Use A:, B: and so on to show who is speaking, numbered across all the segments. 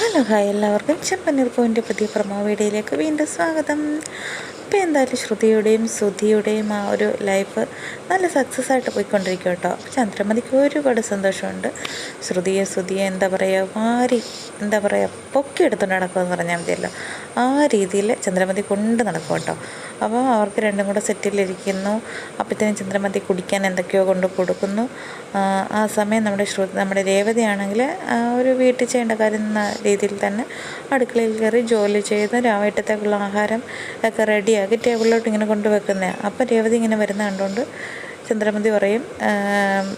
A: Hello hi എല്ലാവർക്കും. ചെമ്പന്നൂർ പോയിന്റെ പുതിയ promo വീഡിയോയിലേക്ക് വീണ്ടും സ്വാഗതം. അപ്പോൾ എന്തായാലും ശ്രുതിയുടെയും ശ്രുതിയുടെയും ആ ഒരു ലൈഫ് നല്ല സക്സസ് ആയിട്ട് പോയിക്കൊണ്ടിരിക്കും കേട്ടോ. ചന്ദ്രമതിക്ക് ഒരുപാട് സന്തോഷമുണ്ട്. ശ്രുതിയെ ശ്രുതിയെ എന്താ പറയുക വാരി എന്താ പറയുക പൊക്കി എടുത്തുകൊണ്ട് നടക്കുമെന്ന് പറഞ്ഞാൽ മതിയല്ലോ. ആ രീതിയിൽ ചന്ദ്രമതി കൊണ്ട് നടക്കും കേട്ടോ. അപ്പോൾ അവർക്ക് രണ്ടും കൂടെ സെറ്റിലിരിക്കുന്നു. അപ്പോഴത്തേനും ചന്ദ്രമതി കുടിക്കാൻ എന്തൊക്കെയോ കൊണ്ട് കൊടുക്കുന്നു. ആ സമയം നമ്മുടെ ശ്രു നമ്മുടെ രേവതിയാണെങ്കിൽ ഒരു വീട്ടിൽ ചെയ്യേണ്ട കാര്യം എന്ന രീതിയിൽ തന്നെ അടുക്കളയിൽ കയറി ജോലി ചെയ്ത് രാവിലത്തേക്കുള്ള ആഹാരം ഒക്കെ റെഡിയാക്കി ടേബിളിലോട്ട് ഇങ്ങനെ കൊണ്ടുവെക്കുന്നത് അപ്പോൾ രേവതി ഇങ്ങനെ വരുന്ന കണ്ടുകൊണ്ട് ചന്ദ്രമതി പറയും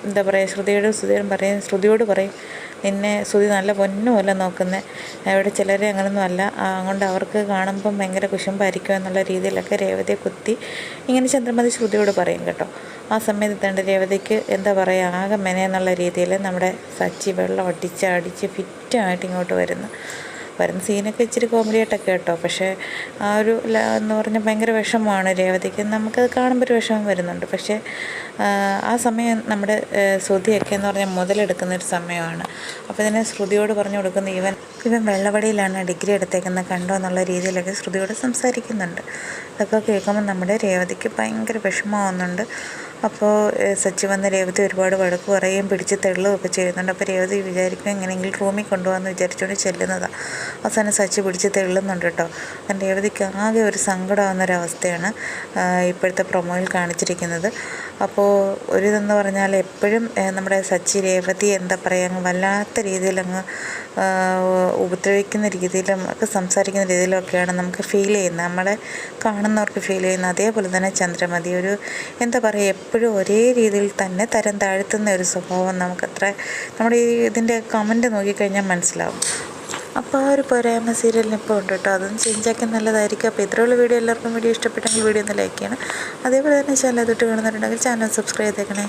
A: എന്താ പറയുക ശ്രുതിയോട് ശ്രുതിയോടും പറയും ശ്രുതിയോട് പറയും നിന്നെ ശ്രുതി നല്ല പൊന്നു പോലെ നോക്കുന്നത് ഇവിടെ ചിലരെ അങ്ങനൊന്നും അല്ല. അതുകൊണ്ട് അവർക്ക് കാണുമ്പം ഭയങ്കര കുശുമ്പായിരിക്കും എന്നുള്ള രീതിയിലൊക്കെ രേവതിയെ കുത്തി ഇങ്ങനെ ചന്ദ്രമതി ശ്രുതിയോട് പറയും കേട്ടോ. ആ സമയത്ത് തന്നെ രേവതിക്ക് എന്താ പറയുക ആകെ മെനയെന്നുള്ള രീതിയിൽ നമ്മുടെ സച്ചി വെള്ളം ഒട്ടിച്ച് അടിച്ച് ഫിറ്റായിട്ട് ഇങ്ങോട്ട് വരുന്നു. വരുന്ന സീനൊക്കെ ഇച്ചിരി കോമഡി ആയിട്ടൊക്കെ കേട്ടോ. പക്ഷേ ആ ഒരു എന്ന് പറഞ്ഞാൽ ഭയങ്കര വിഷമമാണ് രേവതിക്ക്. നമുക്കത് കാണുമ്പോൾ ഒരു വിഷമം വരുന്നുണ്ട്. പക്ഷേ ആ സമയം നമ്മുടെ ശ്രുതിയൊക്കെ എന്ന് പറഞ്ഞാൽ മുതലെടുക്കുന്ന ഒരു സമയമാണ്. അപ്പോൾ ഇതിനെ ശ്രുതിയോട് പറഞ്ഞു കൊടുക്കുന്ന ഇവൻ ഇവൻ വെള്ളവടിയിലാണ് ഡിഗ്രി എടുത്തേക്കുന്നത് കണ്ടോ എന്നുള്ള രീതിയിലൊക്കെ ശ്രുതിയോട് സംസാരിക്കുന്നുണ്ട്. അതൊക്കെ കേൾക്കുമ്പോൾ നമ്മുടെ രേവതിക്ക് ഭയങ്കര വിഷമമാവുന്നുണ്ട്. അപ്പോൾ സച്ചി വന്ന് രേവതി ഒരുപാട് വഴക്ക് പറയുകയും പിടിച്ച് തെള്ളുകയൊക്കെ ചെയ്യുന്നുണ്ട്. അപ്പോൾ രേവതി വിചാരിക്കും എങ്ങനെയെങ്കിലും റൂമിൽ കൊണ്ടുപോകാമെന്ന് വിചാരിച്ചുകൊണ്ട് ചെല്ലുന്നതാണ് അവസാനം സച്ചി പിടിച്ച് തെള്ളുന്നുണ്ട് കേട്ടോ. എന്റെ രേവതിക്ക് ആകെ ഒരു സങ്കടമാകുന്നൊരവസ്ഥയാണ് ഇപ്പോഴത്തെ പ്രൊമോയിൽ കാണിച്ചിരിക്കുന്നത്. അപ്പോൾ ഒരു ഇതെന്ന് പറഞ്ഞാൽ എപ്പോഴും നമ്മുടെ സച്ചി രേവതി എന്താ പറയുക വല്ലാത്ത രീതിയിലങ്ങ് ഉപദ്രവിക്കുന്ന രീതിയിലും ഒക്കെ സംസാരിക്കുന്ന രീതിയിലൊക്കെയാണ് നമുക്ക് ഫീൽ ചെയ്യുന്നത്. നമ്മളെ കാണുന്നവർക്ക് ഫീൽ ചെയ്യുന്ന അതേപോലെ തന്നെ ചന്ദ്രമതി ഒരു എന്താ പറയുക എപ്പോഴും ഒരേ രീതിയിൽ തന്നെ തരം താഴ്ത്തുന്ന ഒരു സ്വഭാവം നമുക്കത്ര നമ്മുടെ ഈ ഇതിന്റെ കമന്റ് നോക്കിക്കഴിഞ്ഞാൽ മനസ്സിലാവും. അപ്പോൾ ആ ഒരു പോരായ്മ സീരിയലിന് ഇപ്പോൾ ഉണ്ട് കേട്ടോ. അതും ചേഞ്ചാക്കി നല്ലതായിരിക്കും. അപ്പോൾ ഇത്രയുള്ള വീഡിയോ. എല്ലാവർക്കും വീഡിയോ ഇഷ്ടപ്പെട്ടെങ്കിൽ വീഡിയോ ഒന്ന് ലൈക്ക് ചെയ്യണം. അതേപോലെ തന്നെ ചാനൽ തൊട്ട് കാണുന്നുണ്ടെങ്കിൽ ചാനൽ സബ്സ്ക്രൈബ് ചെയ്തേക്കണേ.